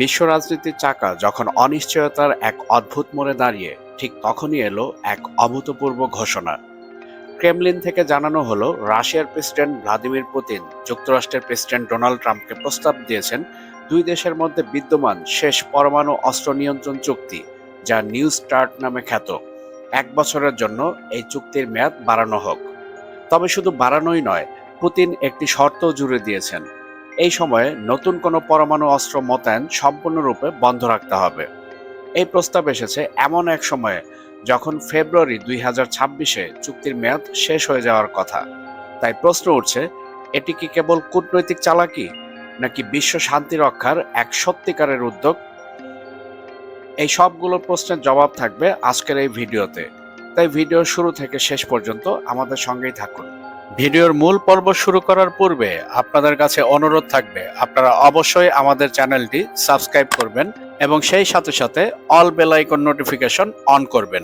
বিশ্ব রাজনীতির চাকা যখন অনিশ্চয়তার এক অদ্ভুত মোড়ে দাঁড়িয়ে ঠিক তখনই এলো এক অভূতপূর্ব ঘোষণা। ক্রেমলিন থেকে জানানো হলো, রাশিয়ার প্রেসিডেন্ট ভ্লাদিমির পুতিন, যুক্তরাষ্ট্রের প্রেসিডেন্ট ডোনাল্ড ট্রাম্পকে প্রস্তাব দিয়েছেন দুই দেশের মধ্যে বিদ্যমান শেষ পরমাণু অস্ত্র নিয়ন্ত্রণ চুক্তি, যা নিউ স্টার্ট নামে খ্যাত। এক বছরের জন্য এই চুক্তির মেয়াদ বাড়ানো হোক। তবে শুধু বাড়ানোই নয়, পুতিন একটি শর্তও জুড়ে দিয়েছেন। এই সময়ে নতুন কোনো পরমাণু অস্ত্র মোতায়েন সম্পূর্ণরূপে বন্ধ রাখতে হবে। এই প্রস্তাব এসেছে এমন এক সময়ে যখন ফেব্রুয়ারি দুই হাজার ছাব্বিশে চুক্তির মেয়াদ শেষ হয়ে যাওয়ার কথা। তাই প্রশ্ন উঠছে, এটি কি কেবল কূটনৈতিক চালাকি নাকি বিশ্ব শান্তি রক্ষার এক সত্যিকারের উদ্যোগ? এই সবগুলো প্রশ্নের জবাব থাকবে আজকের এই ভিডিওতে। তাই ভিডিও শুরু থেকে শেষ পর্যন্ত আমাদের সঙ্গেই থাকুন। ভিডিওর মূল পর্ব শুরু করার পূর্বে আপনাদের কাছে অনুরোধ থাকবে আপনারা অবশ্যই আমাদের চ্যানেলটি সাবস্ক্রাইব করবেন এবং সেই সাথে সাথে all bell icon notification on করবেন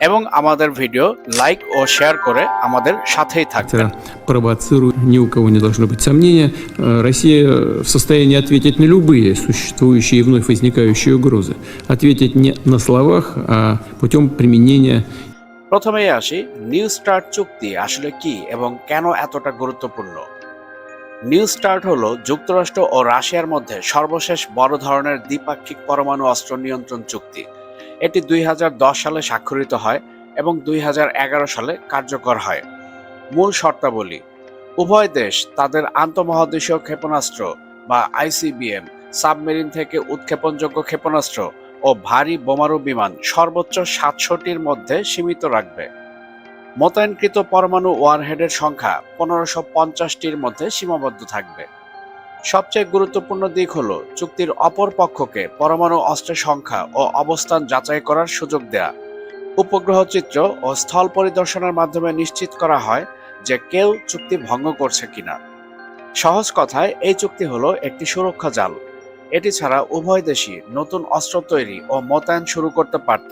এবং আমাদের ভিডিও লাইক ও শেয়ার করে আমাদের সাথেই থাকবেন Это провоцирует, ни у кого не должно быть сомнения. Э, Россия в состоянии ответить на любые существующие и вновь возникающие угрозы. Ответить не на словах, а путем применения প্রথমেই আসি নিউ স্টার্ট চুক্তি আসলে কি এবং কেন এতটা গুরুত্বপূর্ণ? নিউ স্টার্ট হল যুক্তরাষ্ট্র ও রাশিয়ার মধ্যে সর্বশেষ বড় ধরনের দ্বিপাক্ষিক পরমাণু অস্ত্র নিয়ন্ত্রণ চুক্তি। এটি দুই হাজার দশ সালে স্বাক্ষরিত হয় এবং দুই হাজার এগারো সালে কার্যকর হয়। মূল শর্তাবলী, উভয় দেশ তাদের আন্তঃমহাদেশীয় ক্ষেপণাস্ত্র বা আইসিবিএম, সাবমেরিন থেকে উৎক্ষেপণযোগ্য ক্ষেপণাস্ত্র ও ভারী বোমারু বিমান সর্বোচ্চ সাতশোটির মধ্যে সীমিত রাখবে। মোতায়েনকৃত পরমাণু ওয়ারহেডের সংখ্যা পনেরোশো পঞ্চাশটির মধ্যে সীমাবদ্ধ থাকবে। সবচেয়ে গুরুত্বপূর্ণ দিক হল চুক্তির অপর পক্ষকে পরমাণু অস্ত্রের সংখ্যা ও অবস্থান যাচাই করার সুযোগ দেয়া। উপগ্রহ চিত্র ও স্থল পরিদর্শনের মাধ্যমে নিশ্চিত করা হয় যে কেউ চুক্তি ভঙ্গ করছে কিনা। সহজ কথায়, এই চুক্তি হলো একটি সুরক্ষা জাল। এটি ছাড়া উভয় দেশই নতুন অস্ত্র তৈরি ও মোতায়েন শুরু করতে পারত,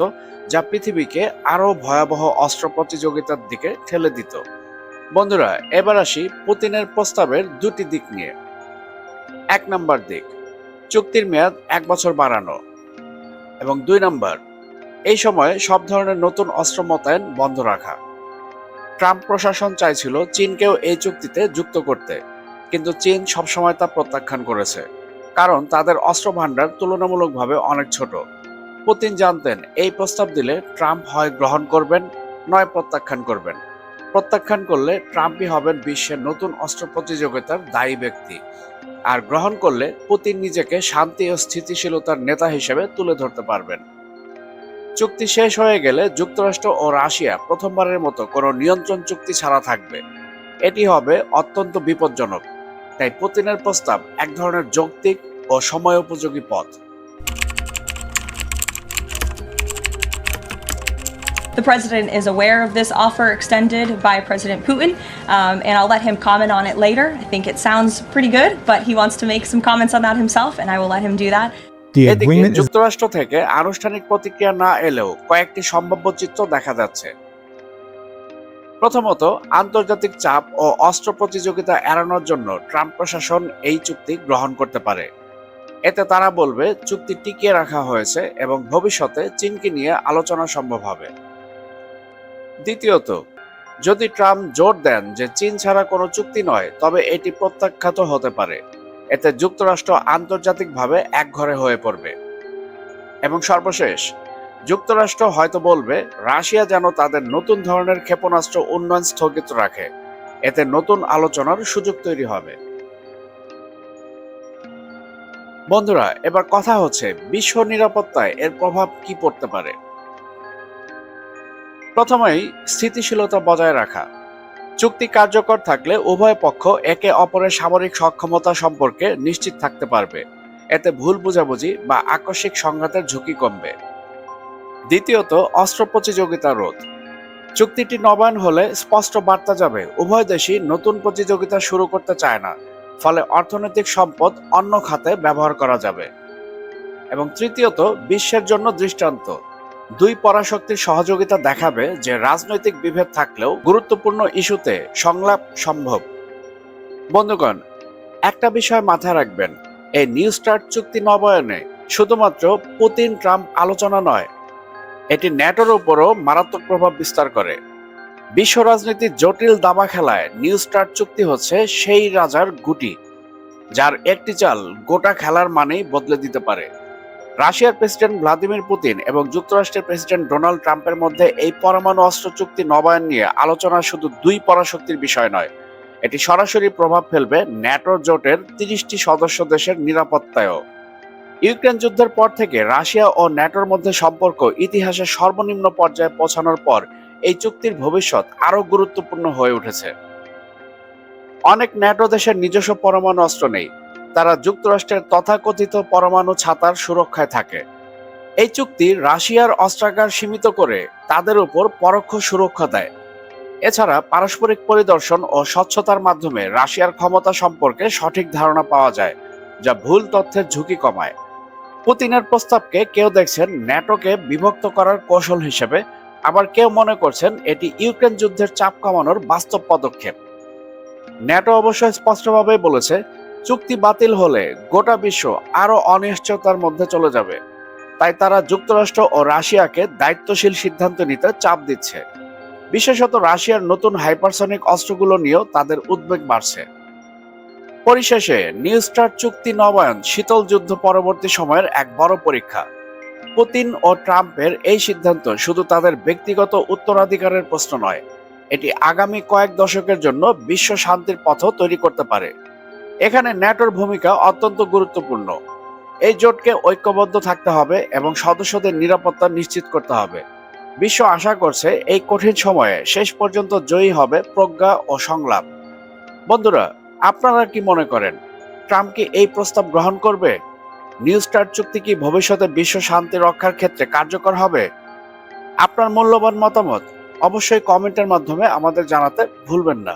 যা পৃথিবীকে আরও ভয়াবহ অস্ত্র প্রতিযোগিতার দিকে ঠেলে দিত। বন্ধুরা, এবার আসি পুতিনের প্রস্তাবের দুটি দিক নিয়ে। এক নম্বর দিক, চুক্তির মেয়াদ এক বছর বাড়ানো। এবং দুই নম্বর, এই সময়ে সব ধরনের নতুন অস্ত্র মোতায়েন বন্ধ রাখা। ট্রাম্প প্রশাসন চাইছিল চীনকেও এই চুক্তিতে যুক্ত করতে, কিন্তু চীন সবসময় তা প্রত্যাখ্যান করেছে। কারণ তাদের অস্ত্র ভাণ্ডার তুলনামূলকভাবে অনেক ছোট। পুতিন জানতেন, এই প্রস্তাব দিলে ট্রাম্প হয় গ্রহণ করবেন, নয় প্রত্যাখ্যান করবেন। প্রত্যাখ্যান করলে ট্রাম্পই হবেন বিশ্বের নতুন অস্ত্র প্রতিযোগিতার দায়ী ব্যক্তি। আর গ্রহণ করলে পুতিন নিজেকে শান্তি ও স্থিতিশীলতার নেতা হিসেবে তুলে ধরতে পারবেন। চুক্তি শেষ হয়ে গেলে যুক্তরাষ্ট্র ও রাশিয়া প্রথমবারের মতো কোনো নিয়ন্ত্রণ চুক্তি ছাড়া থাকবে। এটি হবে অত্যন্ত বিপজ্জনক। তাই পুতিনের প্রস্তাব এক ধরনের যৌক্তিক ও সময় উপযোগী পথ The president is aware of this offer extended by President Putin, um, and I'll let him comment on it later. I think it sounds pretty good, but he wants to make some comments on that himself, and I will let him do that. The agreement is যুক্তরাষ্ট্র থেকে আনুষ্ঠানিক প্রতিক্রিয়া না এলেও কয়েকটি সম্ভাব্য চিত্র দেখা যাচ্ছে প্রথমত, আন্তর্জাতিক চাপ ও অস্ত্র প্রতিযোগিতা এড়ানোর জন্য ট্রাম্প প্রশাসন এই চুক্তি গ্রহণ করতে পারে। এতে তারা বলবে, চুক্তি টিকিয়ে রাখা হয়েছে এবং ভবিষ্যতে চীনকে নিয়ে আলোচনা সম্ভব হবে। দ্বিতীয়ত, যদি ট্রাম্প জোর দেন যে চীন ছাড়া কোনো চুক্তি নয়, তবে এটি প্রত্যাখ্যাত হতে পারে। এতে যুক্তরাষ্ট্র আন্তর্জাতিকভাবে একঘরে হয়ে পড়বে। এবং সর্বশেষ যুক্তরাষ্ট্র হয়তো বলবে, রাশিয়া যেন তাদের নতুন ধরনের ক্ষেপণাস্ত্র উন্নয়ন স্থগিত রাখে। এতে নতুন আলোচনার সুযোগ তৈরি হবে। বন্ধুরা, এবার কথা হচ্ছে বিশ্ব নিরাপত্তায় এর প্রভাব কি পড়তে পারে? প্রথমেই, স্থিতিশীলতা বজায় রাখা। চুক্তি কার্যকর থাকলে উভয় পক্ষ একে অপরের সামরিক সক্ষমতা সম্পর্কে নিশ্চিত থাকতে পারবে। এতে ভুল বোঝাবুঝি বা আকস্মিক সংঘাতের ঝুঁকি কমবে। দ্বিতীয়ত, অস্ত্র প্রতিযোগিতা রোধ। চুক্তিটি নবায়ন হলে স্পষ্ট বার্তা যাবে, উভয় দেশই নতুন প্রতিযোগিতা শুরু করতে চায় না, ফলে অর্থনৈতিক সম্পদ অন্য খাতে ব্যবহার করা যাবে। এবং তৃতীয়ত, বিশ্বের জন্য দৃষ্টান্ত। দুই পরাশক্তির সহযোগিতা দেখাবে যে রাজনৈতিক বিভেদ থাকলেও গুরুত্বপূর্ণ ইস্যুতে সংলাপ সম্ভব। বন্ধুগণ, একটা বিষয় মাথায় রাখবেন, এই নিউ স্টার্ট চুক্তি নবায়নে শুধুমাত্র পুতিন ট্রাম্প আলোচনা নয় এটি ন্যাটোর উপরও মারাত্মক প্রভাব বিস্তার করে। বিশ্ব রাজনীতির জটিল দাবা খেলায় নিউ স্টার্ট চুক্তি হচ্ছে সেই রাজার গুটি, যার একটি চাল গোটা খেলার মানেই বদলে দিতে পারে। রাশিয়ার প্রেসিডেন্ট ভ্লাদিমির পুতিন এবং যুক্তরাষ্ট্রের প্রেসিডেন্ট ডোনাল্ড ট্রাম্পের মধ্যে এই পরমাণু অস্ত্র চুক্তি নবায়ন নিয়ে আলোচনা শুধু দুই পরাশক্তির বিষয় নয়, এটি সরাসরি প্রভাব ফেলবে ন্যাটোর জোটের তিরিশটি সদস্য দেশের নিরাপত্তায়ও। ইউক্রেন যুদ্ধের পর থেকে রাশিয়া ও ন্যাটোর মধ্যে সম্পর্ক ইতিহাসের সর্বনিম্ন পর্যায়ে পৌঁছানোর পর এই চুক্তির ভবিষ্যৎ আরও গুরুত্বপূর্ণ হয়ে উঠেছে। অনেক ন্যাটো দেশের নিজস্ব পরমাণু অস্ত্র নেই। তারা যুক্তরাষ্ট্রের তথাকথিত পরমাণু ছাতার সুরক্ষায় থাকে। এই চুক্তি রাশিয়ার অস্ত্রাগার সীমিত করে তাদের উপর পরোক্ষ সুরক্ষা দেয়। এছাড়া পারস্পরিক পরিদর্শন ও স্বচ্ছতার মাধ্যমে রাশিয়ার ক্ষমতা সম্পর্কে সঠিক ধারণা পাওয়া যায়, যা ভুল তথ্যের ঝুঁকি কমায়। পুতিনের প্রস্তাবকে কেউ দেখছেন ন্যাটোকে বিভক্ত করার কৌশল হিসেবে, আবার কেউ মনে করছেন এটি ইউক্রেন যুদ্ধের চাপ কমানোর বাস্তব পদক্ষেপ। ন্যাটো অবশ্য স্পষ্টভাবে বলেছে, চুক্তি বাতিল হলে গোটা বিশ্ব আরও অনিশ্চয়তার মধ্যে চলে যাবে। তাই তারা যুক্তরাষ্ট্র ও রাশিয়াকে দায়িত্বশীল সিদ্ধান্ত নিতে চাপ দিচ্ছে। বিশেষত রাশিয়ার নতুন হাইপারসনিক অস্ত্রগুলো নিয়েও তাদের উদ্বেগ বাড়ছে। পরিশেষে নিউ স্টার চুক্তি নবায়ন শীতল যুদ্ধ পরবর্তী সময়ের এক বড় পরীক্ষা। পুতিন ও ট্রাম্পের এই সিদ্ধান্ত শুধু তাদের ব্যক্তিগত উত্তরাধিকারের প্রশ্ন নয়, এটি আগামী কয়েক দশকের জন্য বিশ্ব শান্তির পথও তৈরি করতে পারে। এখানে ন্যাটোর ভূমিকা অত্যন্ত গুরুত্বপূর্ণ। এই জোটকে ঐক্যবদ্ধ থাকতে হবে এবং সদস্যদের নিরাপত্তা নিশ্চিত করতে হবে। বিশ্ব আশা করছে এই কঠিন সময়ে শেষ পর্যন্ত জয়ী হবে প্রজ্ঞা ও সংলাপ। বন্ধুরা আপনারা কি মনে করেন, ট্রাম্প কি এই প্রস্তাব গ্রহণ করবে? নিউ স্টার চুক্তি কি ভবিষ্যতে বিশ্ব শান্তি রক্ষার ক্ষেত্রে কার্যকর হবে? আপনার মূল্যবান মতামত অবশ্যই কমেন্টের মাধ্যমে আমাদের জানাতে ভুলবেন না।